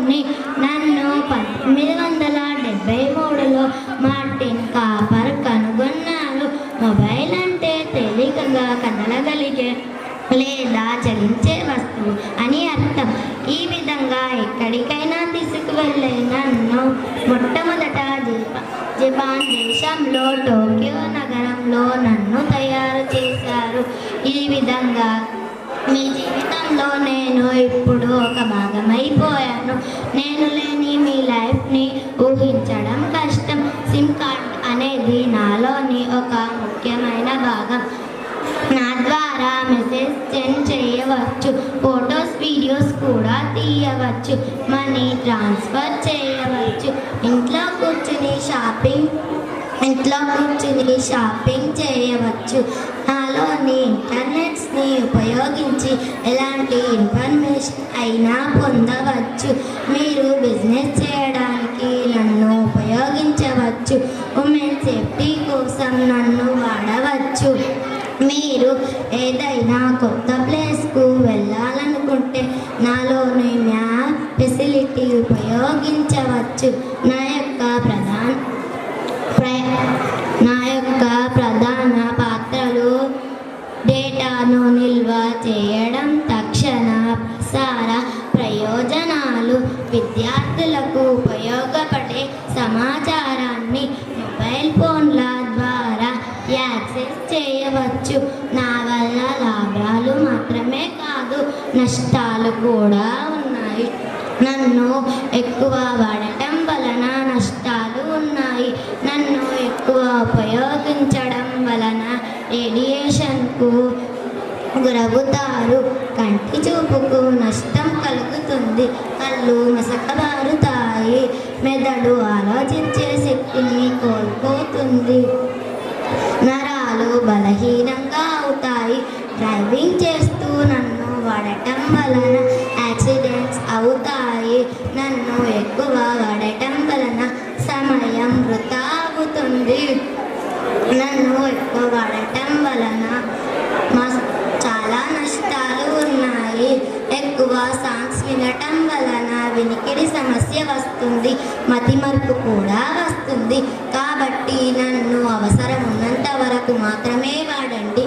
నుండి నన్ను పంతొమ్మిది వందల డెబ్బై మూడులో మార్టిన్ కాపర్ కనుగొన్నాను మొబైల్ అంటే తేలికగా కదలగలిగే లేదా చలించే వస్తువు అని అర్థం. ఈ విధంగా ఎక్కడికైనా తీసుకువెళ్ళే నన్ను మొట్టమొదట జపాన్ దేశంలో టోక్యో నగరంలో నన్ను తయారు చేశారు. ఈ విధంగా మీ జీవితంలో నేను ఇప్పుడు ఒక భాగమైపోయాను నేను లేని మీ లైఫ్ని ఊహించడం కష్టం. సిమ్ కార్డ్ అనేది నాలోని ఒక ముఖ్యమైన భాగం. నా ద్వారా మెసేజ్ సెండ్ చేయవచ్చు. ఫొటోస్ వీడియోస్ కూడా తీయవచ్చు. మనీ ట్రాన్స్ఫర్ చేయవచ్చు. ఇంట్లో కూర్చుని షాపింగ్ ఇంట్లో కూర్చుని షాపింగ్ చేయవచ్చు. నాలోని ఇంటర్నెట్స్ని ఉపయోగించి ఎలాంటి ఇన్ఫర్మేషన్ అయినా పొందవచ్చు. మీరు బిజినెస్ చేయడానికి నన్ను ఉపయోగించవచ్చు. ఉమెన్ సేఫ్టీ కోసం నన్ను వాడవచ్చు. మీరు ఏదైనా కొత్త ప్లేస్కు వెళ్ళాలనుకుంటే నాలోని మ్యాప్ ఫెసిలిటీ ఉపయోగించవచ్చు. నా ప్రసార ప్రయోజనాలు. విద్యార్థులకు ఉపయోగపడే సమాచారాన్ని మొబైల్ ఫోన్ల ద్వారా యాక్సెస్ చేయవచ్చు. నా వల్ల లాభాలు మాత్రమే కాదు నష్టాలు కూడా ఉన్నాయి. నన్ను ఎక్కువ వాడటం వలన నష్టాలు ఉన్నాయి. నన్ను ఎక్కువ ఉపయోగించడం వలన రేడియేషన్కు గురవుతారు. కంటి చూపుకు నష్టం కలుగుతుంది. కళ్ళు మసకబారుతాయి. మెదడు ఆలోచించే శక్తిని కోల్పోతుంది. నరాలు బలహీనంగా అవుతాయి. డ్రైవింగ్ చేస్తూ నన్ను వాడటం వలన యాక్సిడెంట్స్ అవుతాయి. నన్ను ఎక్కువ వాడటం వలన సమయం వృధా అవుతుంది నన్ను ఎక్కువ వాడటం వలన చాలా నష్టాలు ఎక్కువ సాంగ్స్ వినటం వలన వినికిడి సమస్య వస్తుంది మతిమరుపు కూడా వస్తుంది. కాబట్టి నన్ను అవసరం ఉన్నంత వరకు మాత్రమే వాడండి.